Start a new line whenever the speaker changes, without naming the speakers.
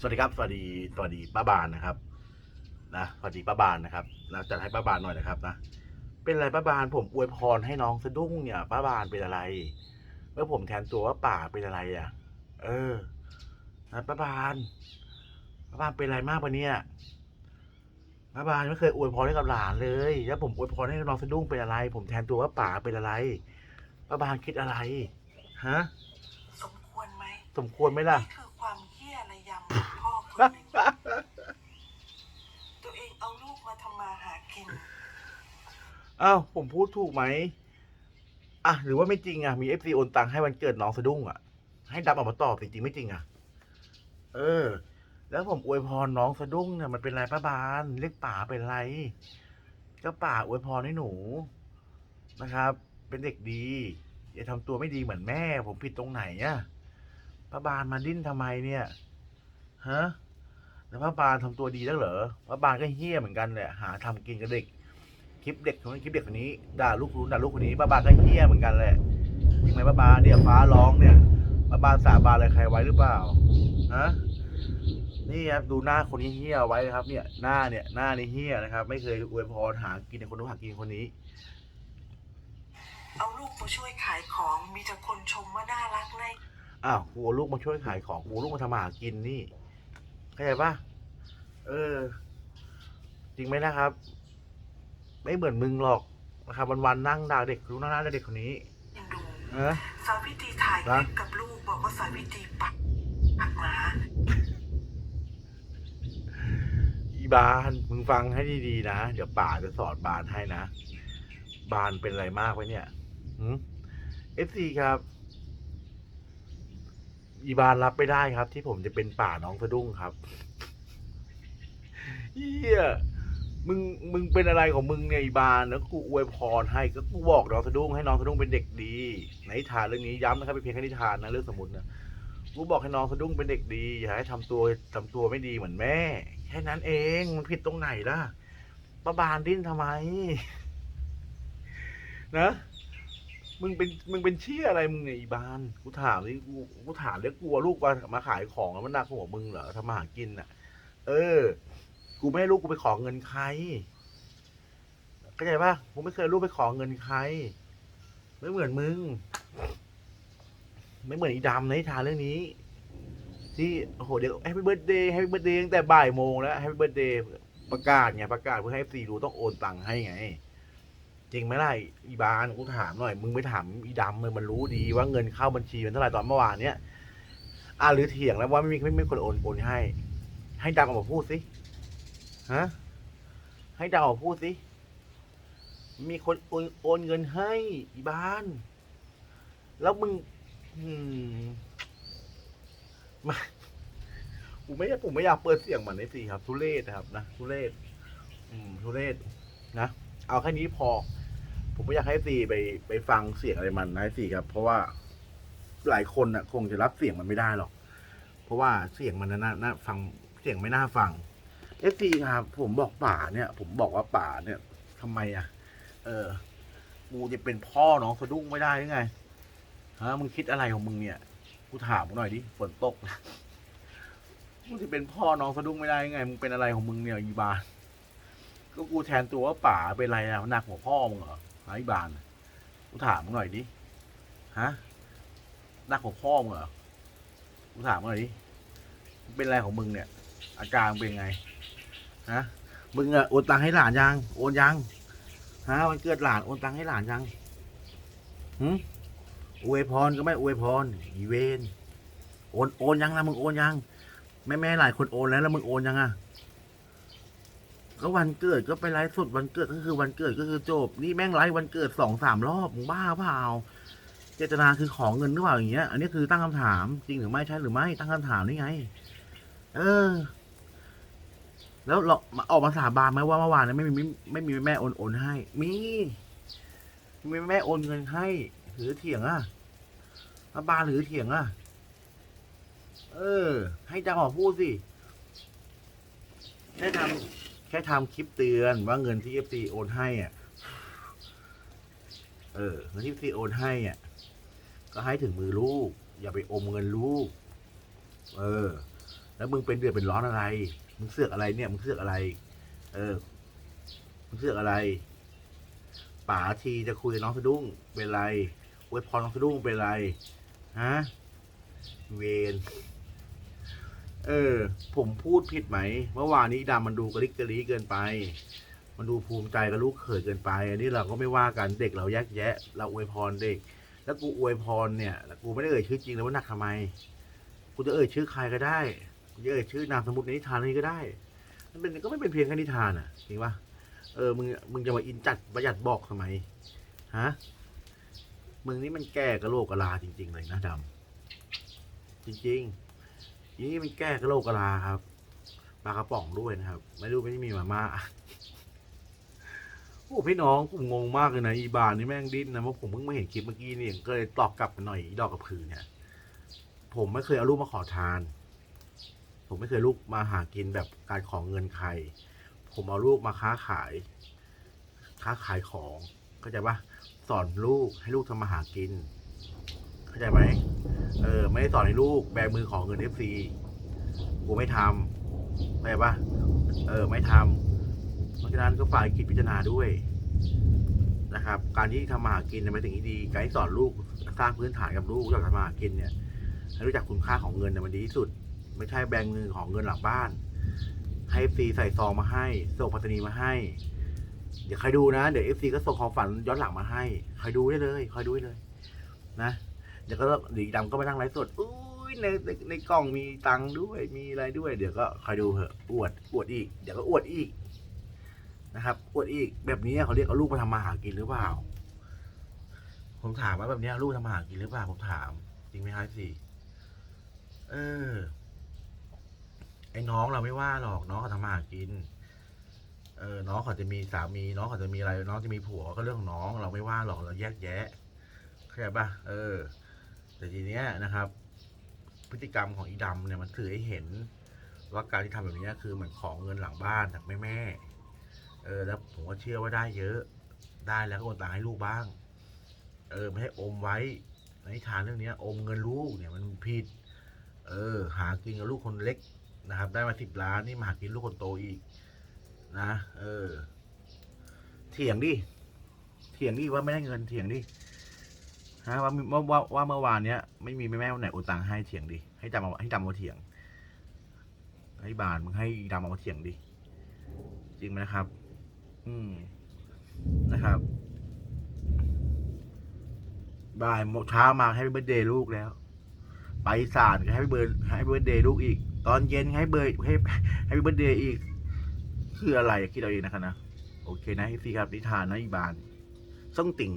สวัสดีครับ สวัสดีสวัสดีป้าบานนะครับ นะสวัสดีป้าบานนะครับนะจัดให้ป้าบานหน่อยนะครับนะเป็นอะไรป้าบานผมอวยพรให้น้องสะดุ้งเนี่ยป้าบานเป็นอะไรเมื่อผมแทนตัวว่าป่าเป็นอะไรอะ เออนะป้าบานป้าบานเป็นอะไรมากปะเนี่ยป้าบานไม่เคยอวยพรให้กับหลานเลยแล้วผมอวยพรให้น้องสะดุ้งเป็นอะไร ผมแทนตัวว่าป่าเป็นอะไรป้าบานคิดอะไรฮะ
สมควรไหม
สมควรไหมล่ะ
นี่คือความเฮี้ยระยำของพ่อคนหนึ่งตัวเองเอาลูกมาทำมาหากิน
อ้าวผมพูดถูกไหมอะหรือว่าไม่จริงอะมีเอฟซีโอนตังค์ให้วันเกิดน้องสะดุ้งอะ ให้ดับออกมาตอบจริงไม่จริงอะ เออ แล้วผมอวยพรน้องสะดุ้งเนี่ยมันเป็นไรป้าบานเรียกป่าเป็นไรก็ป่าอวยพรให้หนูนะครับ เป็นเด็กดี อย่าทำตัวไม่ดีเหมือนแม่ ผมผิดตรงไหนอะป้าบานมาดิ้นทำไมเนี่ยฮะแล้วป้าบานทำตัวดีแล้วเหรอป้าบานก็เฮี้ยเหมือนกันแหละหาทำกินกับเด็ก คลิปเด็กคนนี้คลิปเด็กคนนี้ด่าลูกนู้นด่าลูกคนนี้ป้าบาก็เฮี้ยเหมือนกันแหละจริงไหมป้าบาเนี่ยฟ้าร้องเนี่ยป้าบาสาบานอะไรใครไว้หรือเปล่าฮะนี่ครับดูหน้าคนนี้เฮี้ยไว้นะครับ เนี่ยหน้าเนี่ยหน้านี่เฮี้ยนะครับ ไม่เคยอวยพรหากินในคนนู้นหากินคนนี้
เอาลูกมาช่วยขายของมีแต่คนชมว่าน่ารักใน
อ้าวกูเอาลูกมาช่วยขายของกูเอาลูกมาทำมาหากินนี่เข้าใจปะเออ จริงไหมนะครับ ไม่เหมือนมึงหรอกนะครับวันๆนั่งด่าเด็กรู้หน้าหน้าเด็กคนนี้
ยังดู
เออ
สาวิตรีถ่ายคลิปกับลูกบอกว่าสาวิตรีปักปักหมา
อีบานมึงฟังให้ดีๆนะเดี๋ยวป่าจะสอนบานให้นะบานเป็นอะไรมากไว้เนี่ยเอฟซีครับ อีบานรับไม่ได้ครับ ที่ผมจะเป็นป่าน้องสะดุ้งครับเฮีย มึงมึงเป็นอะไรของมึงเนี่ยอีบานแล้วกูอวยพรให้ก็กูบอกน้องสะดุ้งให้น้องสะดุ้งเป็นเด็กดีในนิทานเรื่องนี้ย้ำนะครับเป็นเพียงแค่นิทานนะเรื่องสมมตินะกูบอกให้น้องสะดุ้งเป็นเด็กดีอย่าให้ทำตัวทำตัวไม่ดีเหมือนแม่ แค่นั้นเองมันผิดตรงไหนล่ะป้าบานดิ้นทำไม นะมึงเป็นมึงเป็นเชี่ยอะไรมึงเนี่ยอีบานกูถามดิกูกูถามเรียกกลัวลูกมามาขายของแล้วมันหนักหัวมึงเหรอทำมาหากินอะ เออ กูไม่ให้ลูกกูไปขอเงินใครเข้าใจปะกูไม่เคยลูกไปขอเงินใคร ไม่เหมือนมึง ไม่เหมือนอีดำในทานเรื่องนี้ ที่โอ้โหเดี๋ยวแฮปปี้เบิร์ดเดย์แฮปปี้เบิร์ดเดย์ตั้งแต่บ่ายโมงแล้วแฮปปี้เบิร์ดเดย์ประกาศไงประกาศเพื่อให้ซีรู้ต้องโอนตังค์ให้ไง จริงไหมล่ะอีบานกูถามหน่อย มึงไม่ถามอีดำเลยมันรู้ดีว่าเงินเข้าบัญชีมันเท่าไหร่ตอนเมื่อวานเนี้ยอ่าหรือเถียงแล้วว่าไม่มีไม่ไม่มีคนโอนโอนให้ ให้ดำออกมาพูดสิ ฮะ ให้เดาพูดสิ มีคนโอนโอนเงินให้อีบาน แล้วมึงอืมมาผมไม่ผมไม่อยากเปิดเสียงเหมือนในสี่ครับ ทุเรศนะครับ นะทุเรศอืมทุเรศนะ เอาแค่นี้พอ ผมไม่อยากให้สี่ไปไปฟังเสียงอะไรมันนะสี่ครับ เพราะว่าหลายคนน่ะ คงจะรับเสียงมันไม่ได้หรอก เพราะว่าเสียงมันน่าน่าฟังเสียงไม่น่าฟัง เอฟซีครับผมบอกป่าเนี่ย ผมบอกว่าป่าเนี่ยทำไมอะ เออกูจะเป็นพ่อน้องสะดุ้งไม่ได้หรือไงฮะมึงคิดอะไรของมึงเนี่ยกูถามมึงหน่อยดิฝนตกนะมึงจะเป็นพ่อน้องสะดุ้งไม่ได้ยังไงมึงเป็นอะไรของมึงเนี่ยอีบานก็กูแทนตัวว่าป่าเป็นอะไรอะหนักหัวพ่อมึงเหรอไอ้บานกูถามมึงหน่อยดิฮะหนักหัวพ่อมึงเหรอกูถามมึงหน่อยดิเป็นอะไรของมึงเนี่ย อาการเป็นไง ฮะมึงอะโอนตังค์ให้หลานยังโอนยังฮะวันเกิดหลานโอนตังค์ให้หลานยังหืมอวยพรก็ไม่อวยพรอีเวนโอนโอนยังนะมึงโอนยังแม่แม่หลายคนโอนแล้วแล้วมึงโอนยังอะก็วันเกิดก็ไปไลฟ์สดวันเกิดก็คือวันเกิดก็คือจบ นี่แม่งไลฟ์วันเกิดสองสามรอบมึงบ้าเปล่าเจตนาคือของเงินหรือเปล่าอย่างเงี้ย อันนี้คือตั้งคำถาม จริงหรือไม่ใช่หรือไม่ตั้งคำถามนี่ไง เออ แล้วเราออกมาสาบานไหมว่าเมื่อวานนี้ไม่มีไม่ไม่มีแม่โอนโอนให้ มีมีแม่โอนเงินให้ หรือเถียงอะมาบานหรือเถียงอะ เออ ให้จังหวพูดสิแค่ทำแค่ทำคลิปเตือนว่าเงินที่เอฟซีโอนให้อะ เออเงินที่เอฟซีโอนให้อะ ก็ให้ถึงมือลูก อย่าไปอมเงินลูก เออ แล้วมึงเป็นเดือดเป็นร้อนอะไร มึงเสือกอะไรเนี่ยมึงเสือกอะไร เออ มึงเสือกอะไรป๋าทีจะคุยกับน้องสะดุ้งเป็นไรอวยพรน้องสะดุ้งเป็นไรฮะเวนเออ ผมพูดผิดไหมเมื่อวานนี้ดำมันดูกระลิกกระลีเกินไป มันดูภูมิใจกับลูกเขยเกินไป อันนี้เราก็ไม่ว่ากันเด็กเราแยกแยะ เราอวยพรเด็ก แล้วกูอวยพรเนี่ยแล้วกูไม่ได้เอ่ยชื่อจริงแล้วว่านักทำไม กูจะเอ่ยชื่อใครก็ได้ กูจะชื่อนามสมมติในนิทานนี้ก็ได้ มันเป็นก็ไม่เป็นเพียงแค่นิทานอะจริงปะเออมึงมึงจะมาอินจัดประหยัดบอกทำไมฮะมึงนี่มันแก่กะโหลกกะลาจริง ๆ เลยนะดำจริงๆอีนี่มันแก้กะโหลกกะลาครับปลากระป๋องด้วยนะครับ ไม่รู้ไม่ได้มีมาม่าโอ้พี่น้องผมงงมากเลยนะอีบานนี่แม่งดิ้นนะเพราะผมเพิ่งมาเห็นคลิปเมื่อกี้นี่เองก็เลยตอบกลับหน่อยอดอกกระพือเนี่ย ผมไม่เคยเอาลูกมาขอทาน ผมไม่เคยลูกมาหากินแบบการของเงินใคร ผมเอาลูกมาค้าขาย ค้าขายของเข้าใจปะสอนลูกให้ลูกทำมาหากิน เข้าใจไหมเออ ไม่ได้สอนให้ลูกแบมือของเงินเอฟซีกูไม่ทำเข้าใจปะเออ ไม่ทำเพราะฉะนั้นก็ฝ่ายคิดพิจารณาด้วยนะครับ การที่ทำมาหากินเนี่ยเป็นสิ่งที่ดี การที่สอนลูกสร้างพื้นฐานกับลูกเรื่องการทำมาหากินเนี่ยให้รู้จักคุณค่าของเงินเนี่ยมันดีที่สุด ไม่ใช่แบงค์มือของเงินหลังบ้าน ให้เอฟซีใส่ซองมาให้ส่งพัตนีมาให้ เดี๋ยวใครดูนะ เดี๋ยวเอฟซีก็ส่งของฝันย้อนหลังมาให้ใครดูได้เลยคอยดูได้เลย นะเดี๋ยวก็ดีดำก็ไปนั่งไลฟ์สดอุ้ยในในในกล่องมีตังค์ด้วยมีอะไรด้วย เดี๋ยวก็คอยดูเถอะอวดอวดอีก เดี๋ยวก็อวดอีกนะครับอวดอีกแบบนี้เขาเรียกเอาลูกมาทำมาหากินหรือเปล่า ผมถามว่าแบบนี้ลูกทำมาหากินหรือเปล่าผมถาม จริงไหมครับสิเออ ไอ้น้องเราไม่ว่าหรอกน้องเขาทำมาหากิน เออ น้องเขาจะมีสามี น้องเขาจะมีอะไร น้องจะมีผัวก็เรื่องของน้อง เราไม่ว่าหรอกเราแยกแยะเข้าใจปะเออ แต่ทีเนี้ยนะครับ พฤติกรรมของอีดำเนี่ยมันถือให้เห็น ว่าการที่ทำแบบนี้คือเหมือนของเงินหลังบ้านจากแม่แม่เออ แล้วผมก็เชื่อว่าได้เยอะ ได้แล้วก็โอนตังค์ให้ลูกบ้าง เออไม่ให้อมไว้ในนิทานเรื่องเนี้ยอมเงินลูกเนี่ยมันผิด เออ หากินกับลูกคนเล็ก นะครับ ได้มาสิบล้านนี่มาหากินลูกคนโตอีก นะ เออ เถียงดิ เถียงดิว่าไม่ได้เงินเถียงดิฮะว่าว่าว่าว่าเมื่อวานเนี้ยไม่มีแม่แม่คนไหนโอนตังค์ให้เถียงดิ ให้ดำเอาให้ดำมาเถียง ให้บานมึงให้ดำเอามาเถียงดิ จริงไหมนะครับ อืมนะครับบ่ายโมงเช้ามาให้เบิร์ดเดย์ลูกแล้ว ไปศาลก็ให้เบิร์ดให้เบิร์ดเดย์ลูกอีก ตอนเย็นให้เบอร์ให้ให้เบอร์เดย์อีก คืออะไรคิดเอาเองนะครับนะ โอเคนะพี่ครับนิทานนะอีบานส่งติ่ง